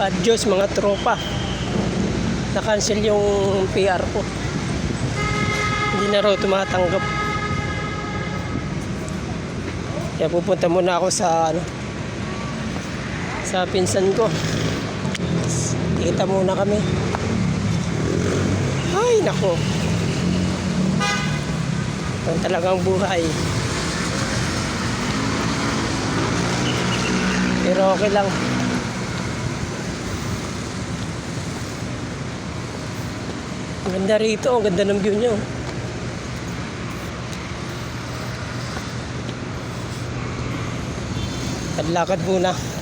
Bad Diyos, mga tropa. Na-cancel yung PR ko. Hindi na raw tumatanggap. Kaya pupunta muna ako sa ano, sa pinsan ko. Kita muna kami. Ay, nako. Ito talagang buhay. Pero okay lang. Ganda rito. Ang ganda ng view niyo. Lakad muna.